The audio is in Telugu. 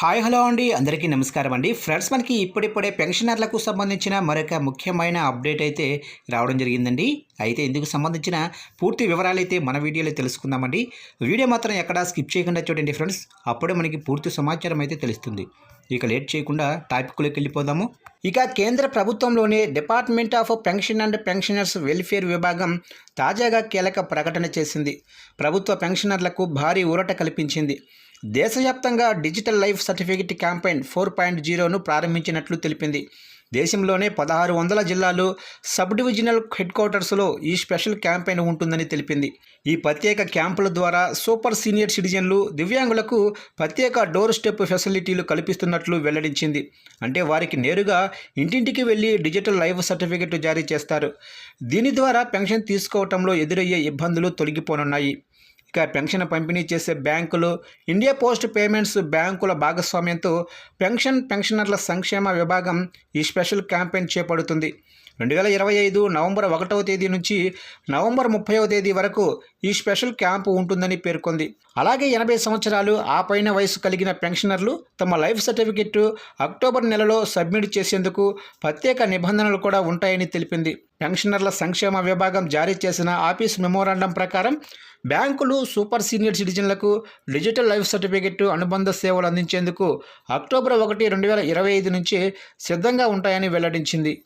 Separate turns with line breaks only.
హాయ్ హలో అండి. అందరికీ నమస్కారం అండి. ఫ్రెండ్స్ మనకి ఇప్పుడిప్పుడే పెన్షనర్లకు సంబంధించిన మరొక ముఖ్యమైన అప్డేట్ అయితే రావడం జరిగిందండి. అయితే ఇందుకు సంబంధించిన పూర్తి వివరాలు అయితే మన వీడియోలో తెలుసుకుందామండి. వీడియో మాత్రం ఎక్కడా స్కిప్ చేయకుండా చూడండి ఫ్రెండ్స్. అప్పుడే మనకి పూర్తి సమాచారం అయితే తెలుస్తుంది. ఇక లేట్ చేయకుండా టాపిక్లోకి వెళ్ళిపోదాము. ఇక కేంద్ర ప్రభుత్వంలోని department of pension and pensioners welfare విభాగం తాజాగా కీలక ప్రకటన చేసింది. ప్రభుత్వ పెన్షనర్లకు భారీ ఊరట కల్పించింది. దేశవ్యాప్తంగా digital life certificate campaign four point జీరోను ప్రారంభించినట్లు తెలిపింది. దేశంలోనే పదహారు వందల జిల్లాలు సబ్ డివిజనల్ హెడ్ క్వార్టర్స్లో ఈ స్పెషల్ క్యాంపెయిన్ ఉంటుందని తెలిపింది. ఈ ప్రత్యేక క్యాంపుల ద్వారా సూపర్ సీనియర్ సిటిజన్లు దివ్యాంగులకు ప్రత్యేక డోర్ స్టెప్ ఫెసిలిటీలు కల్పిస్తున్నట్లు వెల్లడించింది. అంటే వారికి నేరుగా ఇంటింటికి వెళ్ళి డిజిటల్ లైఫ్ సర్టిఫికెట్ జారీ చేస్తారు. దీని ద్వారా పెన్షన్ తీసుకోవటంలో ఎదురయ్యే ఇబ్బందులు తొలగిపోనున్నాయి. ఇక పెన్షన్ పంపిణీ చేసే బ్యాంకులు ఇండియా పోస్ట్ పేమెంట్స్ బ్యాంకుల భాగస్వామ్యంతో పెన్షన్ పెన్షనర్ల సంక్షేమ విభాగం ఈ స్పెషల్ క్యాంపెయిన్ చేపడుతుంది. రెండు వేల ఇరవై ఐదు నవంబర్ ఒకటవ తేదీ నుంచి నవంబర్ ముప్పైవ తేదీ వరకు ఈ స్పెషల్ క్యాంపు ఉంటుందని పేర్కొంది. అలాగే ఎనభై సంవత్సరాలు ఆ పైన వయసు కలిగిన పెన్షనర్లు తమ లైఫ్ సర్టిఫికెట్ అక్టోబర్ నెలలో సబ్మిట్ చేసేందుకు ప్రత్యేక నిబంధనలు కూడా ఉంటాయని తెలిపింది. పెన్షనర్ల సంక్షేమ విభాగం జారీ చేసిన ఆఫీస్ మెమోరాండం ప్రకారం బ్యాంకులు సూపర్ సీనియర్ సిటిజన్లకు డిజిటల్ లైఫ్ సర్టిఫికెట్ అనుబంధ సేవలు అందించేందుకు అక్టోబర్ ఒకటి రెండు వేల ఇరవై ఐదు నుంచి సిద్ధంగా ఉంటాయని వెల్లడించింది.